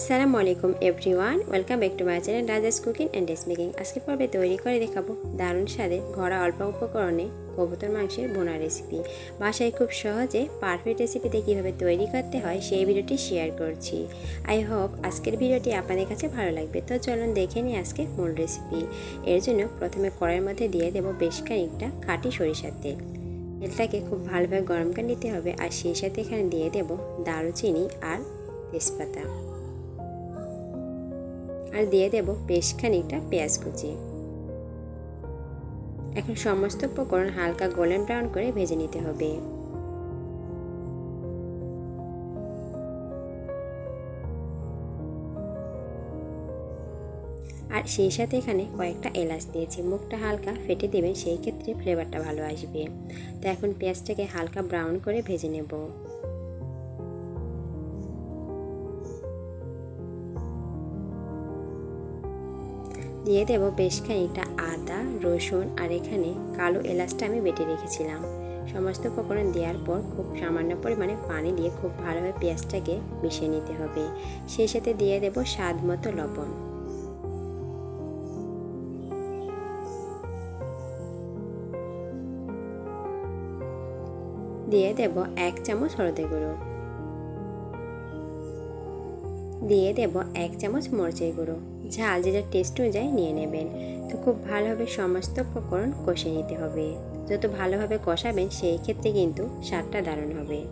আসসালামু আলাইকুম everyone, welcome back to my channel Raja's cooking and dress making. আজকে পর্বে তৈরি করে দেখাবো দারুণ স্বাদে ঘরা অল্প উপকরণে কবুতর মাংসের বোনা রেসিপি বাসায় খুব সহজে পারফেক্ট রেসিপিতে কীভাবে তৈরি করতে হয় সেই ভিডিওটি শেয়ার করছি। আই হোপ আজকের ভিডিওটি আপনাদের কাছে ভালো লাগবে। তো চলুন দেখে নিই আজকে মূল রেসিপি এর জন্য প্রথমে কড়াইয়ের মধ্যে দিয়ে দেবো বেশ খানিকটা খাঁটি সরিষার তেল। তেলটাকে খুব ভালোভাবে গরম করে নিতে হবে আর সেই সাথে এখানে দিয়ে দেবো দারুচিনি আর তেজপাতা। আর দিয়ে দেব বেশ খানিকটা পেঁয়াজ কুচি। এখন সমস্ত উপকরণ হালকা গোল্ডেন ব্রাউন করে ভেজে নিতে হবে। আর সেই সাথে এখানে কয়েকটা এলাচ দিয়েছি, মুখটা হালকা ফেটে দেবেন, সেই ক্ষেত্রে ফ্লেভারটা ভালো আসবে। তো এখন পেঁয়াজটাকে হালকা ব্রাউন করে ভেজে নেব। দিয়ে দেব বেশ খানিকটা আদা, রসুন আর এখানে কালো এলাচটা আমি বেটে রেখেছিলাম। সমস্ত উপকরণ দেওয়ার পর খুব সামান্য পরিমাণে পানি দিয়ে খুব ভালোভাবে পেঁয়াজটাকে মিশিয়ে নিতে হবে। সেই সাথে দিয়ে দেব স্বাদ মতো লবণ। দিয়ে দেব এক চামচ হলদে গুঁড়ো। দিয়ে দেব এক চামচ মরচের গুঁড়ো। ঝাল যেটা টেস্ট অনুযায়ী নিয়ে নেবেন। তো খুব ভালোভাবে সমস্ত উপকরণ কষে নিতে হবে। যত ভালোভাবে কষাবেন সেই ক্ষেত্রে কিন্তু স্বাদটা দারুণ হবে।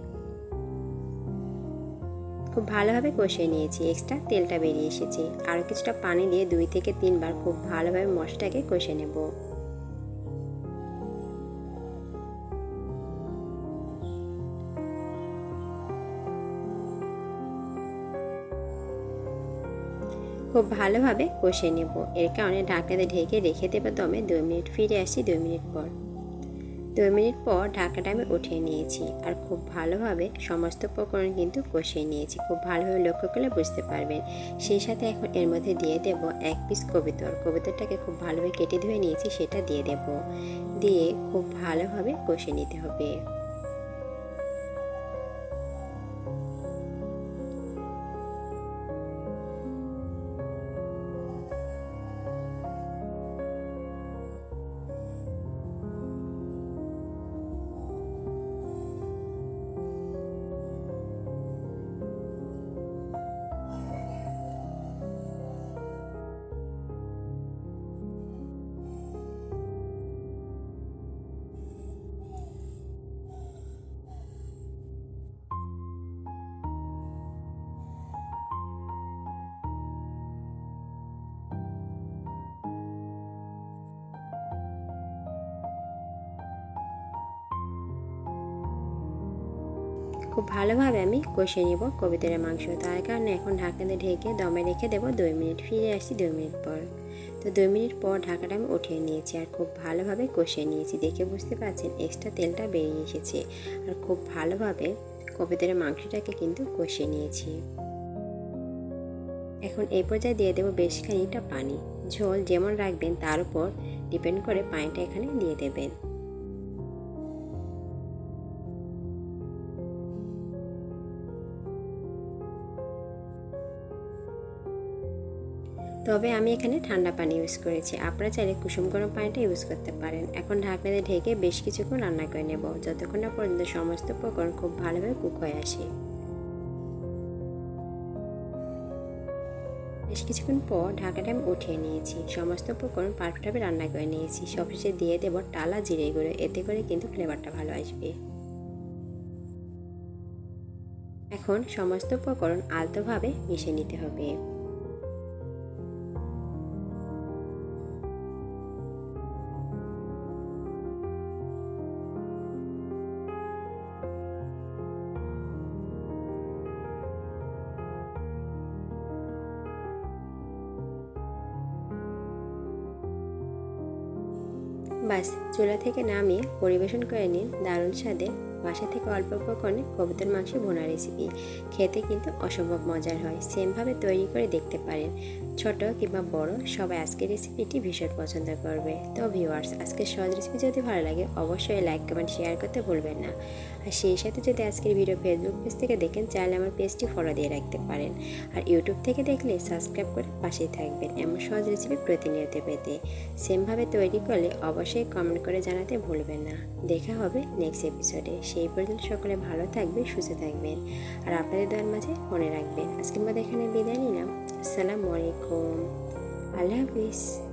খুব ভালোভাবে কষিয়ে নিয়েছি। এক্সট্রা তেলটা বেরিয়ে এসেছে। আরও কিছুটা পানি দিয়ে দুই থেকে তিনবার খুব ভালোভাবে মশলাটাকে কষে নেব। খুব ভালোভাবে কষে নেব। এর কারণে ঢাকাতে ঢেকে রেখে দেবো দমে দুই মিনিট ফিরে আসি দুই মিনিট পর। দুই মিনিট পর ঢাকাটা আমি উঠিয়ে নিয়েছি আর খুব ভালোভাবে সমস্ত উপকরণ কিন্তু কষিয়ে নিয়েছি। খুব ভালোভাবে লক্ষ্য করলে বুঝতে পারবেন। সেই সাথে এখন এর মধ্যে দিয়ে দেব এক পিস কবিতর। কবিতরটাকে খুব ভালোভাবে কেটে ধুয়ে নিয়েছি, সেটা দিয়ে দেব। দিয়ে খুব ভালোভাবে কষে নিতে হবে। খুব ভালোভাবে আমি কষে নেব। কবিতার মাংস তার কারণে এখন ঢাকনাতে ঢেকে দমে রেখে দেবো দুই মিনিট। ফিরে আসি দুই মিনিট পর। তো দুই মিনিট পর ঢাকাটা আমি উঠিয়ে নিয়েছি আর খুব ভালোভাবে কষিয়ে নিয়েছি। দেখে বুঝতে পারছেন এক্সট্রা তেলটা বেরিয়ে এসেছে। আর খুব ভালোভাবে কবিতার মাংসটাকে কিন্তু কষিয়ে নিয়েছি। এখন এই পর্যায়ে দিয়ে দেবো বেশ খানিকটা পানি। ঝোল যেমন রাখবেন তার উপর ডিপেন্ড করে পানিটা এখানে দিয়ে দেবেন। তবে আমি এখানে ঠান্ডা পানি ইউজ করেছি। আপনারা চাইলে কুসুম গরম পানিটা ইউজ করতে পারেন। এখন ঢাকনাতে ঢেকে বেশ কিছুক্ষণ রান্না করে নেব। যতক্ষণ না পর্যন্ত সমস্ত উপকরণ খুব ভালোভাবে কুক হয়ে আসে। বেশ কিছুক্ষণ পর ঢাকাটা আমি উঠিয়ে নিয়েছি। সমস্ত উপকরণ পারফেক্টভাবে রান্না করে নিয়েছি। সবশেষে দিয়ে দেবো টালা জিরে গুঁড়ো। এতে করে কিন্তু ফ্লেভারটা ভালো আসবে। এখন সমস্ত উপকরণ আলতোভাবে মিশিয়ে নিতে হবে। বাস চুলা থেকে নামিয়ে পরিবেশন করে নিন দারুণ স্বাদের বাসা থেকে অল্প অল্প উপকরণে কবুতর, মাংস, ভোনা রেসিপি খেতে কিন্তু অসম্ভব মজার হয়। সেমভাবে তৈরি করে দেখতে পারেন। ছোট কিংবা বড়, সবাই আজকের রেসিপিটি ভীষণ পছন্দ করবে। তো ভিউয়ার্স আজকের সহজ রেসিপি যদি ভালো লাগে, অবশ্যই লাইক কমেন্ট শেয়ার করতে ভুলবেন না। আর সেই সাথে যদি আজকের ভিডিও ফেসবুক পেজ থেকে দেখেন, চাইলে আমার পেজটি ফলো দিয়ে রাখতে পারেন। আর ইউটিউব থেকে দেখলে সাবস্ক্রাইব করে পাশেই থাকবেন এমন সহজ রেসিপি প্রতিনিয়ত পেতে। সেমভাবে তৈরি করলে অবশ্যই কমেন্ট করে জানাতে ভুলবেন না। দেখা হবে নেক্সট এপিসোডে সেই পর্যন্ত সকলে ভালো থাকবে সুস্থ থাকবেন। আর আপনাদের দোয়ার মাঝে মনে রাখবেন, আজকের মধ্যে এখানে বিদায় নিলাম। আসসালামু আলাইকুম। আল্লাহ হাফিজ।